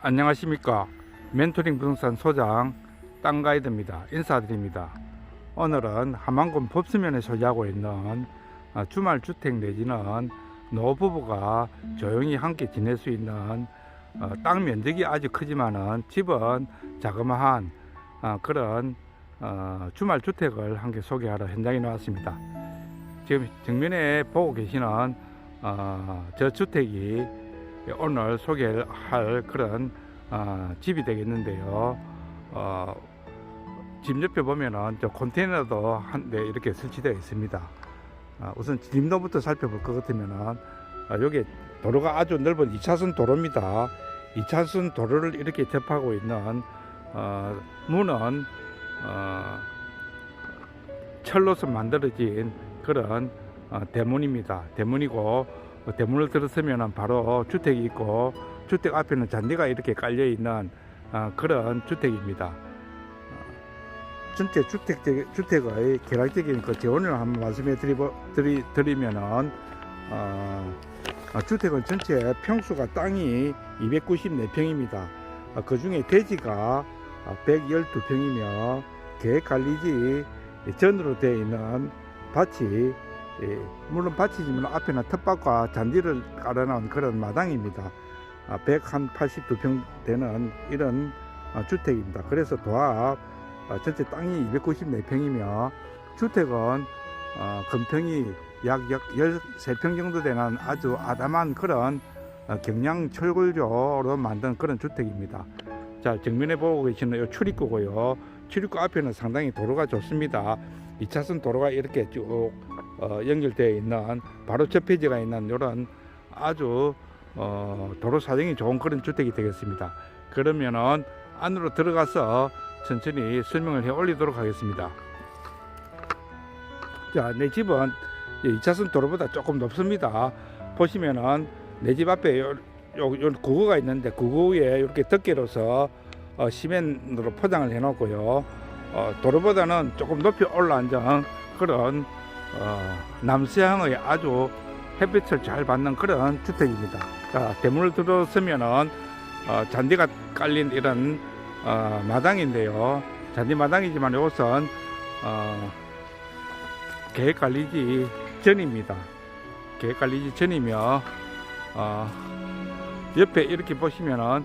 안녕하십니까? 멘토링 부동산 소장 땅가이드입니다. 인사드립니다. 오늘은 함안군 법수면에 소지하고 있는 어, 주말 주택 내지는 노부부가 조용히 함께 지낼 수 있는 어, 땅 면적이 아주 크지만은 집은 자그마한 어, 그런 어, 주말 주택을 함께 소개하러 현장에 나왔습니다. 지금 정면에 보고 계시는 어, 저 주택이 오늘 소개할 그런 어, 집이 되겠는데요. 어, 집 옆에 보면은 저 컨테이너도 한 대 이렇게 설치되어 있습니다. 어, 우선 진입로부터 살펴볼 것 같으면은 어, 여기 도로가 아주 넓은 2차선 도로입니다. 2차선 도로를 이렇게 접하고 있는 어, 문은 어, 철로서 만들어진 그런 어, 대문입니다. 대문이고 어, 대문을 들어서면 바로 주택이 있고 주택 앞에는 잔디가 이렇게 깔려 있는 어, 그런 주택입니다. 어, 전체 주택 주택의 계략적인 그 재원을 한번 말씀해 드리고 드리, 드리 면은 어, 어, 주택은 전체 평수가 땅이 294평입니다. 그 중에 대지가 112평이며 계획관리지 전으로 되어 있는 밭이 예, 물론 밭이지만 앞에는 텃밭과 잔디를 깔아놓은 그런 마당입니다. 182평 되는 이런 어, 주택입니다. 그래서 도합 어, 전체 땅이 294평이며 주택은 어, 금평이 약 13평 정도 되는 아주 아담한 그런 어, 경량 철골조로 만든 그런 주택입니다. 자 정면에 보고 계시는 이 출입구고요. 출입구 앞에는 상당히 도로가 좋습니다. 2차선 도로가 이렇게 쭉 어, 연결되어 있는 바로 접해지가 있는 이런 아주 어, 도로 사정이 좋은 그런 주택이 되겠습니다. 그러면은 안으로 들어가서 천천히 설명을 해 올리도록 하겠습니다. 자, 내 집은 2차선 도로보다 조금 높습니다. 보시면은 내 집 앞에 요, 요, 요 구거가 있는데 구거 위에 이렇게 덮개로서 어, 시멘으로 포장을 해 놓고요. 어, 도로보다는 조금 높이 올라앉은 그런 어, 남서향의 아주 햇빛을 잘 받는 그런 주택입니다. 자, 대문을 들어서면은 어, 잔디가 깔린 이런 어, 마당인데요. 잔디 마당이지만 이것은 어, 계획 관리지 전입니다. 계획 관리지 전이며 어, 옆에 이렇게 보시면은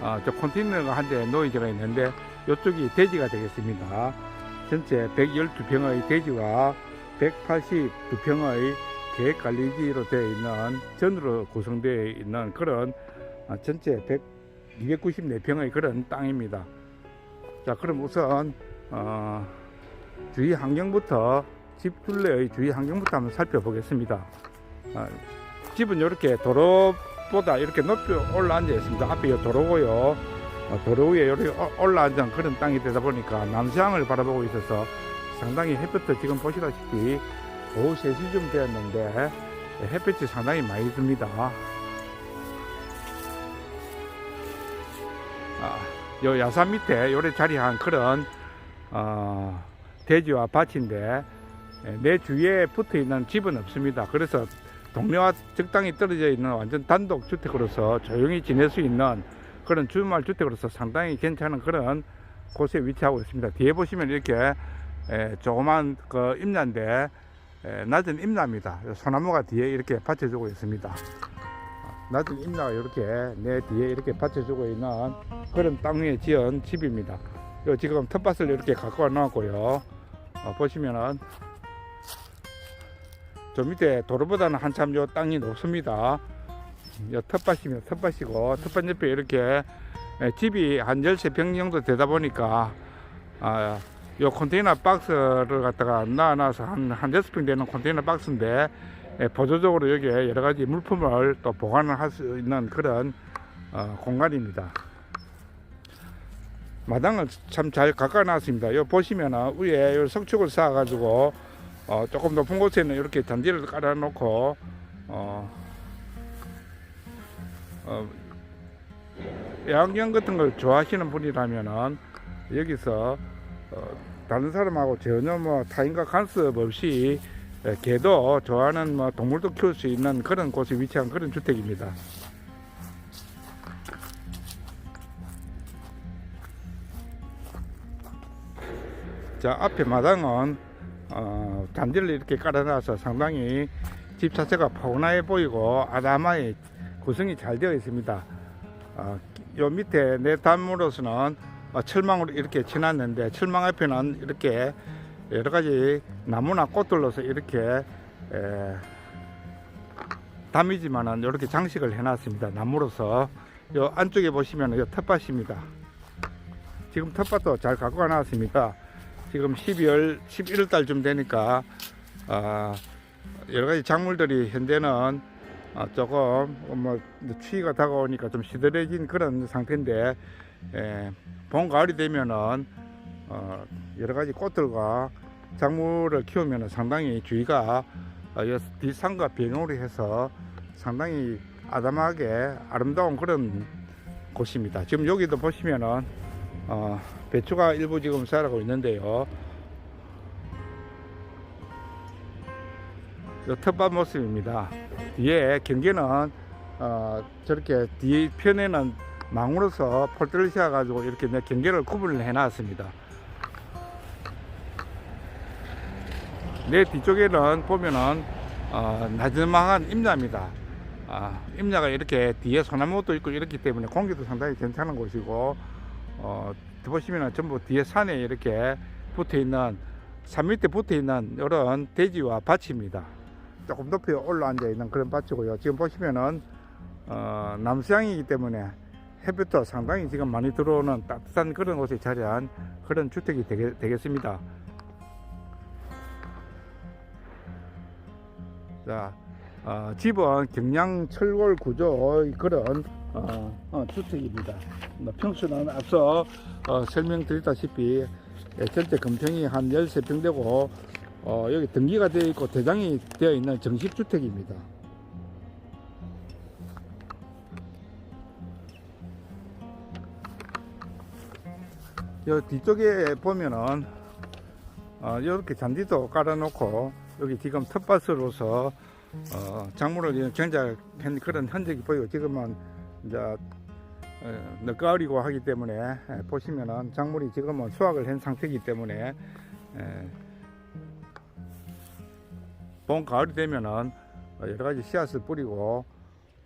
어, 저 컨테이너가 한대 놓여져 있는데 이쪽이 대지가 되겠습니다. 전체 112평의 대지와 182평의 계획관리지로 되어 있는 전으로 구성되어 있는 그런 아, 전체 100, 294평의 그런 땅입니다. 자, 그럼 우선 어, 주위 환경부터 집 둘레의 주위 환경부터 한번 살펴보겠습니다. 아, 집은 이렇게 도로보다 이렇게 높이 올라앉아 있습니다. 앞에 이 도로고요. 어, 도로 위에 이렇게 어- 올라앉은 그런 땅이 되다 보니까 남서향을 바라보고 있어서 상당히 햇볕도 지금 보시다시피 오후 3시쯤 되었는데 햇볕이 상당히 많이 듭니다. 아, 요 야산 밑에 요래 자리한 그런 어, 대지와 밭인데 예, 내 주위에 붙어 있는 집은 없습니다. 그래서 동네와 적당히 떨어져 있는 완전 단독 주택으로서 조용히 지낼 수 있는 그런 주말 주택으로서 상당히 괜찮은 그런 곳에 위치하고 있습니다. 뒤에 보시면 이렇게 에, 조그만 그 임야인데 에, 낮은 임야입니다. 소나무가 뒤에 이렇게 받쳐주고 있습니다. 낮은 임야가 이렇게 내 뒤에 이렇게 받쳐주고 있는 그런 땅 위에 지은 집입니다. 요 지금 텃밭을 이렇게 갖고 와놨고요. 어, 보시면은 저 밑에 도로보다는 한참 요 땅이 높습니다. 요 텃밭이면 텃밭이고 텃밭 옆에 이렇게 에, 집이 한 13평 정도 되다 보니까 아, 요 컨테이너 박스를 갖다가 놔놔서 한, 한 6평 되는 컨테이너 박스인데 에, 보조적으로 여기에 여러 가지 물품을 또 보관을 할 수 있는 그런 어, 공간입니다. 마당을 참 잘 가꿔 놨습니다. 요 보시면은 위에 요 석축을 쌓아 가지고 어, 조금 높은 곳에는 이렇게 잔디를 깔아 놓고 어, 어, 야경 같은 걸 좋아하시는 분이라면은 여기서 어, 다른 사람하고 전혀 뭐 타인과 간섭 없이 예, 개도 좋아하는 뭐 동물도 키울 수 있는 그런 곳에 위치한 그런 주택입니다. 자 앞에 마당은 어, 단지를 이렇게 깔아놔서 상당히 집 자체가 포근해 보이고 아담하게 구성이 잘 되어 있습니다. 어, 요 밑에 내 담으로서는 철망으로 이렇게 쳐놨는데 철망 앞에는 이렇게 여러 가지 나무나 꽃들로서 이렇게 에, 담이지만은 이렇게 장식을 해놨습니다. 나무로서 요 안쪽에 보시면 요 텃밭입니다. 지금 텃밭도 잘 갖고 가놨습니다. 지금 12월 11월 달쯤 되니까 아, 여러 가지 작물들이 현재는 아, 조금 뭐 추위가 다가오니까 좀 시들해진 그런 상태인데 에, 봄 가을이 되면은 어, 여러 가지 꽃들과 작물을 키우면 상당히 주위가 어, 이 뒤산과 병으로 해서 상당히 아담하게 아름다운 그런 곳입니다. 지금 여기도 보시면은 어, 배추가 일부 지금 자라고 있는데요. 이 텃밭 모습입니다. 뒤에 경계는 어, 저렇게 뒤편에는 망으로서 폴대를 씌워 가지고 이렇게 내 경계를 구분을 해 놨습니다. 내 뒤쪽에는 보면은 어, 나지막한 임야입니다. 아, 임야가 이렇게 뒤에 소나무도 있고 이렇기 때문에 공기도 상당히 괜찮은 곳이고 어, 보시면 전부 뒤에 산에 이렇게 붙어 있는 산 밑에 붙어 있는 이런 대지와 밭입니다. 조금 높이 올라앉아 있는 그런 밭이고요. 지금 보시면은 어, 남수양이기 때문에 햇볕도 상당히 지금 많이 들어오는 따뜻한 그런 곳에 자리한 그런 주택이 되겠, 되겠습니다. 자, 어, 집은 경량 철골 구조 그런 어, 어, 주택입니다. 뭐 평수는 앞서 어, 설명드렸다시피 예, 전체 금평이 한 13평 되고 어, 여기 등기가 되어 있고 대장이 되어 있는 정식주택입니다. 여 뒤쪽에 보면은 어, 이렇게 잔디도 깔아놓고 여기 지금 텃밭으로서 어, 작물을 경작한 그런 흔적이 보이고 지금은 이제 어, 늦가을이고 하기 때문에 에, 보시면은 작물이 지금은 수확을 한 상태이기 때문에 에, 봄 가을이 되면은 어, 여러 가지 씨앗을 뿌리고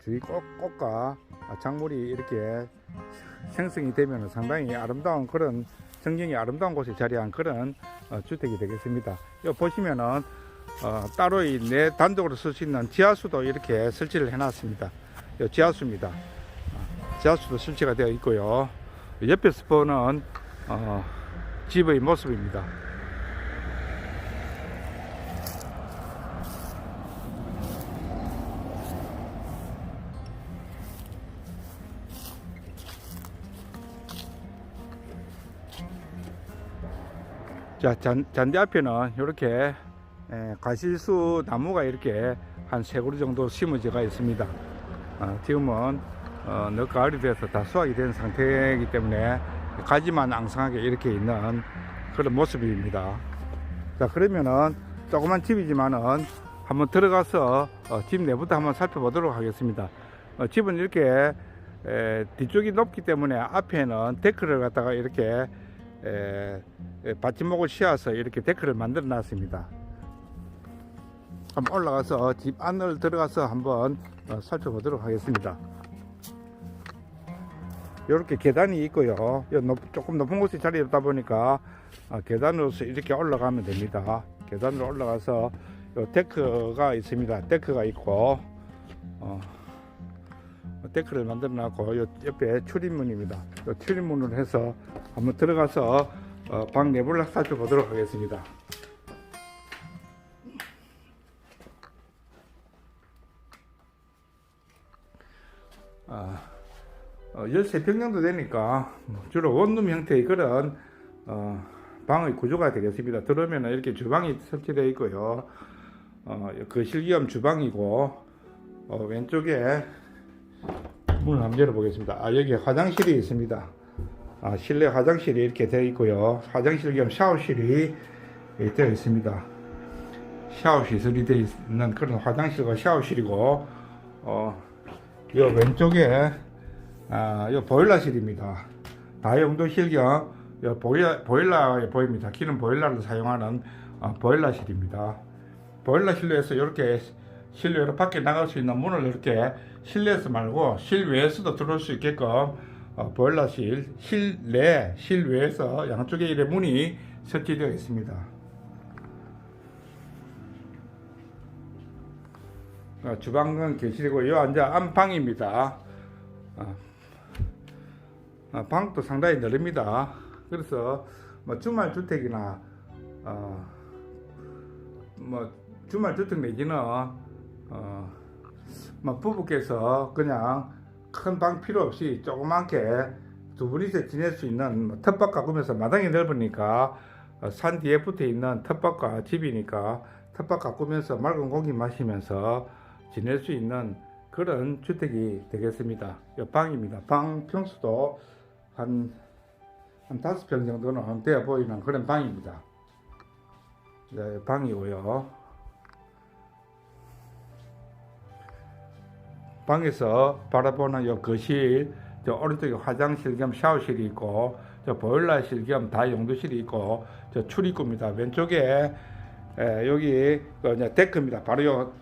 주위 꽃, 꽃과 작물이 이렇게 생성이 되면 상당히 아름다운 그런 전경이 아름다운 곳에 자리한 그런 어, 주택이 되겠습니다. 여기 보시면은 어, 따로 이내 단독으로 쓸 수 있는 지하수도 이렇게 설치를 해놨습니다. 요 지하수입니다. 어, 지하수도 설치가 되어 있고요. 옆에서 보는 어, 집의 모습입니다. 자, 잔, 잔디 앞에는 이렇게 에, 가시수 나무가 이렇게 한 세 그루 정도 심어져가 있습니다. 어, 지금은 어, 늦가을이 돼서 다 수확이 된 상태이기 때문에 가지만 앙상하게 이렇게 있는 그런 모습입니다. 자, 그러면은 조그만 집이지만은 한번 들어가서 어, 집 내부터 한번 살펴보도록 하겠습니다. 어, 집은 이렇게 에, 뒤쪽이 높기 때문에 앞에는 데크를 갖다가 이렇게 받침목을 씌워서 이렇게 데크를 만들어 놨습니다. 한번 올라가서 집 안을 들어가서 한번 어, 살펴보도록 하겠습니다. 이렇게 계단이 있고요. 조금 높은 곳에 자리 있다 보니까 어, 계단으로서 이렇게 올라가면 됩니다. 계단으로 올라가서 요 데크가 있습니다. 데크가 있고 어, 데크를 만들어 놨고 요 옆에 출입문입니다. 요 출입문으로 해서 한번 들어가서 어, 방 내부를 살펴보도록 하겠습니다. 아, 어, 13평 정도 되니까 뭐 주로 원룸 형태의 그런 어, 방의 구조가 되겠습니다. 들어오면 이렇게 주방이 설치되어 있고요. 어, 거실 겸 주방이고 어, 왼쪽에 문을 한번 열어보겠습니다. 아, 여기 화장실이 있습니다. 아, 실내 화장실이 이렇게 되어 있고요. 화장실 겸 샤워실이 예, 되어 있습니다. 샤워 시설이 되어 있는 그런 화장실과 샤워실이고, 어, 요 왼쪽에, 아, 요 보일러실입니다. 다용도실 겸, 여 보일러, 보일러에 보입니다. 기름 보일러를 사용하는 어, 보일러실입니다. 보일러실로에서 이렇게 실내로 밖에 나갈 수 있는 문을 이렇게 실내에서 말고 실외에서도 들어올 수 있게끔 어, 보일러실 실내 실외에서 양쪽에 이래 문이 설치되어 있습니다. 어, 주방은 계시고 요 이제 안방입니다. 어, 어, 방도 상당히 넓습니다. 그래서 뭐 주말 주택이나 어, 뭐 주말 주택 내지는 어, 뭐 부부께서 그냥 큰 방 필요 없이 조그맣게 두 분이서 지낼 수 있는 뭐 텃밭 가꾸면서 마당이 넓으니까 어, 산 뒤에 붙어 있는 텃밭과 집이니까 텃밭 가꾸면서 맑은 공기 마시면서 지낼 수 있는 그런 주택이 되겠습니다. 이 방입니다. 방 평수도 한, 한 다섯 평 정도는 되어 보이는 그런 방입니다. 네, 방이고요. 방에서 바라보는 요 거실, 저 오른쪽에 화장실 겸 샤워실이 있고, 저 보일러실 겸 다 용도실이 있고, 저 출입구입니다. 왼쪽에 에, 여기 그 데크입니다. 바로 요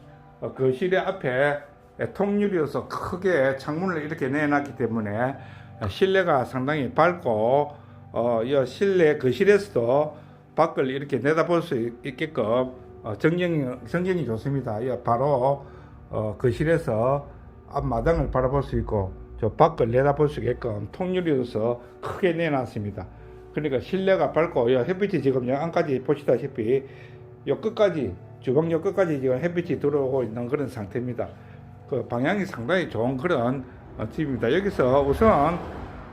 어, 거실의 앞에 에, 통유리여서 크게 창문을 이렇게 내놨기 때문에 어, 실내가 상당히 밝고 어, 이 실내 거실에서도 밖을 이렇게 내다볼 수 있- 있게끔 어, 정경이 정경이 좋습니다. 이 바로 어, 거실에서 앞마당을 바라볼 수 있고 저 밖을 내다볼 수 있게끔 통유리여서 크게 내놨습니다. 그러니까 실내가 밝고 이 햇빛이 지금 여 안까지 보시다시피 요 끝까지 주방 요 끝까지 지금 햇빛이 들어오고 있는 그런 상태입니다. 그 방향이 상당히 좋은 그런 어, 집입니다. 여기서 우선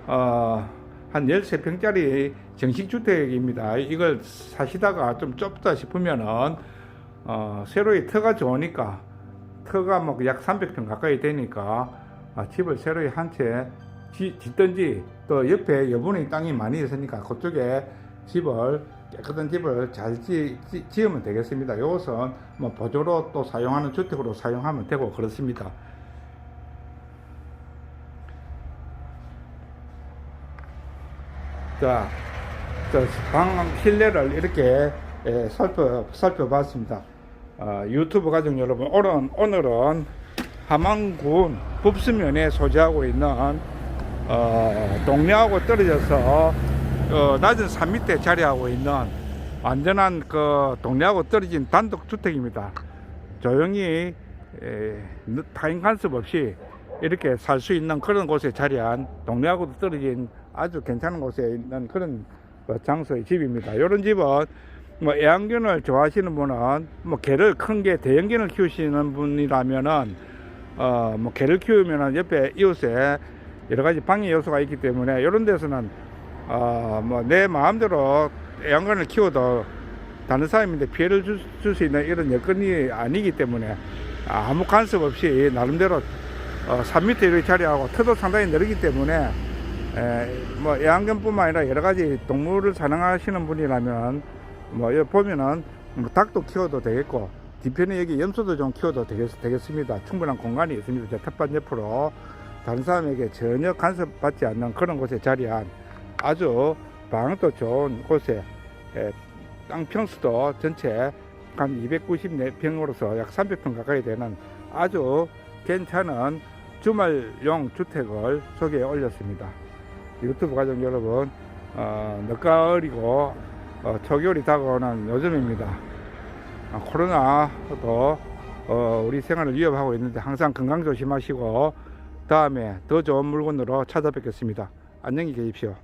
어, 한 13평짜리 정식주택입니다. 이걸 사시다가 좀 좁다 싶으면은 어, 새로이 터가 좋으니까 터가 뭐 약 300평 가까이 되니까 아, 집을 새로이 한채 짓든지 또 옆에 여분의 땅이 많이 있으니까 그쪽에 집을 깨끗한 집을 잘 지, 지, 으면 되겠습니다. 이것은 뭐 보조로 또 사용하는 주택으로 사용하면 되고 그렇습니다. 자, 저방 실내를 이렇게 예, 살펴 살펴봤습니다. 어, 유튜브 가족 여러분, 오늘 오늘은 함안군 북수면에 소재하고 있는 어, 동네하고 떨어져서 어, 낮은 산 밑에 자리하고 있는 완전한 그 동네하고 떨어진 단독 주택입니다. 조용히 에, 타인 간섭 없이 이렇게 살 수 있는 그런 곳에 자리한 동네하고도 떨어진 아주 괜찮은 곳에 있는 그런 그 장소의 집입니다. 이런 집은 뭐 애완견을 좋아하시는 분은 뭐 개를 큰 개 대형견을 키우시는 분이라면은 어 뭐 개를 키우면은 옆에 이웃에 여러 가지 방해 요소가 있기 때문에 이런 데서는 어 뭐 내 마음대로 애완견을 키워도 다른 사람인데 피해를 줄 수 있는 이런 여건이 아니기 때문에 아무 간섭 없이 나름대로 어, 산 밑에 이렇게 자리하고 터도 상당히 넓기 때문에 에, 뭐 애완견뿐만 아니라 여러 가지 동물을 사랑하시는 분이라면 뭐 여기 보면은 뭐 닭도 키워도 되겠고 뒤편에 여기 염소도 좀 키워도 되겠, 되겠습니다. 충분한 공간이 있습니다. 저 텃밭 옆으로 다른 사람에게 전혀 간섭받지 않는 그런 곳에 자리한 아주 방도 좋은 곳에 에, 땅 평수도 전체 한 294평으로서 약 300평 가까이 되는 아주 괜찮은 주말용 주택을 소개해 올렸습니다. 유튜브 가족 여러분, 어, 늦가을이고 어, 초겨울이 다가오는 요즘입니다. 아, 코로나도 어, 우리 생활을 위협하고 있는데 항상 건강 조심하시고 다음에 더 좋은 물건으로 찾아뵙겠습니다. 안녕히 계십시오.